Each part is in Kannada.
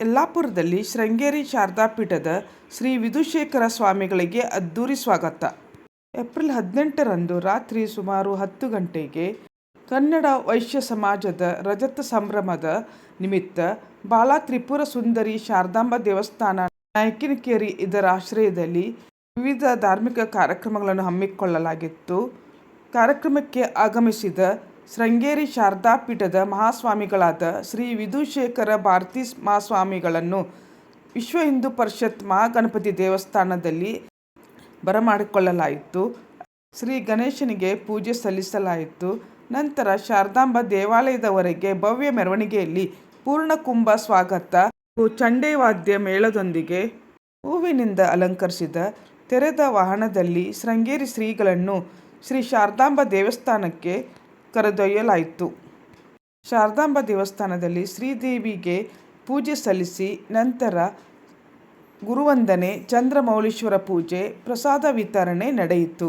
ಯಲ್ಲಾಪುರದಲ್ಲಿ ಶೃಂಗೇರಿ ಶಾರದಾ ಪೀಠದ ಶ್ರೀ ವಿಧುಶೇಖರ ಸ್ವಾಮಿಗಳಿಗೆ ಅದ್ದೂರಿ ಸ್ವಾಗತ. ಏಪ್ರಿಲ್ ಹದಿನೆಂಟರಂದು ರಾತ್ರಿ ಸುಮಾರು ಹತ್ತು ಗಂಟೆಗೆ ಕನ್ನಡ ವೈಶ್ಯ ಸಮಾಜದ ರಜತ ಸಂಭ್ರಮದ ನಿಮಿತ್ತ ಬಾಲಾ ತ್ರಿಪುರ ಸುಂದರಿ ಶಾರದಾಂಬ ದೇವಸ್ಥಾನ ನಾಯಕಿನಕೇರಿ ಇದರ ಆಶ್ರಯದಲ್ಲಿ ವಿವಿಧ ಧಾರ್ಮಿಕ ಕಾರ್ಯಕ್ರಮಗಳನ್ನು ಹಮ್ಮಿಕೊಳ್ಳಲಾಗಿತ್ತು. ಕಾರ್ಯಕ್ರಮಕ್ಕೆ ಆಗಮಿಸಿದ ಶೃಂಗೇರಿ ಶಾರದಾ ಪೀಠದ ಮಹಾಸ್ವಾಮಿಗಳಾದ ಶ್ರೀ ವಿಧುಶೇಖರ ಭಾರತೀ ಮಹಾಸ್ವಾಮಿಗಳನ್ನು ವಿಶ್ವ ಹಿಂದೂ ಪರಿಷತ್ ಮಹಾಗಣಪತಿ ದೇವಸ್ಥಾನದಲ್ಲಿ ಬರಮಾಡಿಕೊಳ್ಳಲಾಯಿತು. ಶ್ರೀ ಗಣೇಶನಿಗೆ ಪೂಜೆ ಸಲ್ಲಿಸಲಾಯಿತು. ನಂತರ ಶಾರದಾಂಬ ದೇವಾಲಯದವರೆಗೆ ಭವ್ಯ ಮೆರವಣಿಗೆಯಲ್ಲಿ ಪೂರ್ಣಕುಂಭ ಸ್ವಾಗತ. ಹಾಗೂ ಚಂಡೆ ವಾದ್ಯ ಮೇಳದೊಂದಿಗೆ ಹೂವಿನಿಂದ ಅಲಂಕರಿಸಿದ ತೆರೆದ ವಾಹನದಲ್ಲಿ ಶೃಂಗೇರಿ ಶ್ರೀಗಳನ್ನು ಶ್ರೀ ಶಾರದಾಂಬ ದೇವಸ್ಥಾನಕ್ಕೆ ಕರೆದೊಯ್ಯಲಾಯಿತು. ಶಾರದಾಂಬ ದೇವಸ್ಥಾನದಲ್ಲಿ ಶ್ರೀದೇವಿಗೆ ಪೂಜೆ ಸಲ್ಲಿಸಿ ನಂತರ ಗುರುವಂದನೆ, ಚಂದ್ರಮೌಳೀಶ್ವರ ಪೂಜೆ, ಪ್ರಸಾದ ವಿತರಣೆ ನಡೆಯಿತು.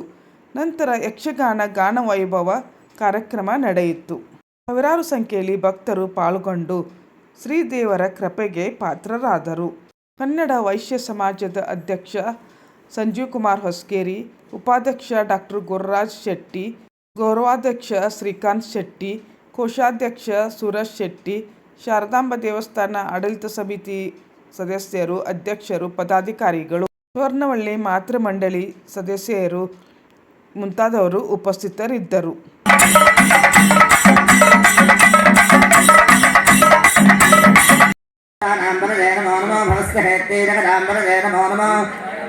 ನಂತರ ಯಕ್ಷಗಾನ ಗಾನವೈಭವ ಕಾರ್ಯಕ್ರಮ ನಡೆಯಿತು. ಸಾವಿರಾರು ಸಂಖ್ಯೆಯಲ್ಲಿ ಭಕ್ತರು ಪಾಲ್ಗೊಂಡು ಶ್ರೀದೇವರ ಕೃಪೆಗೆ ಪಾತ್ರರಾದರು. ಕನ್ನಡ ವೈಶ್ಯ ಸಮಾಜದ ಅಧ್ಯಕ್ಷ ಸಂಜೀವ್ ಕುಮಾರ್ ಹೊಸ್ಕೇರಿ, ಉಪಾಧ್ಯಕ್ಷ ಡಾಕ್ಟರ್ ಗುರುರಾಜ್ ಶೆಟ್ಟಿ ಗೌರವಾಧ್ಯಕ್ಷ ಶ್ರೀಕಾಂತ್ ಶೆಟ್ಟಿ, ಕೋಶಾಧ್ಯಕ್ಷ ಸುರೇಶ್ ಶೆಟ್ಟಿ, ಶಾರದಾಂಬ ದೇವಸ್ಥಾನ ಆಡಳಿತ ಸಮಿತಿ ಸದಸ್ಯರು, ಅಧ್ಯಕ್ಷರು, ಪದಾಧಿಕಾರಿಗಳು, ಸುವರ್ಣವಳ್ಳಿ ಮಾತೃಮಂಡಳಿ ಸದಸ್ಯರು ಮುಂತಾದವರು ಉಪಸ್ಥಿತರಿದ್ದರು.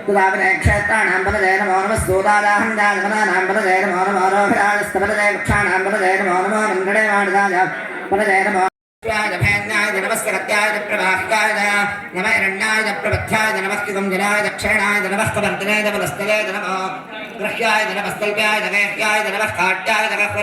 కుదాభిక్షేత్రాణం పదజయ నమో నమ స్థూతాదాహం దాదమనానాం పదజయ నమో నమో రోహిరాజస్తమదజయ వృక్షాణం పదజయ నమో నమో మండడే వాడదాజ పదజయ నమో నమస్కృత్యాయ ప్రభాష్కాయ నమ హిరణ్యాయ ప్రబధ్యాయ నమస్కృతం జనాయ దక్షిణాయ నమస్కవర్ధనే నమస్తలే నమో గృహ్యాయ నమస్తల్ప్యాయ నమేహ్యాయ నమః కాట్యాయ నమః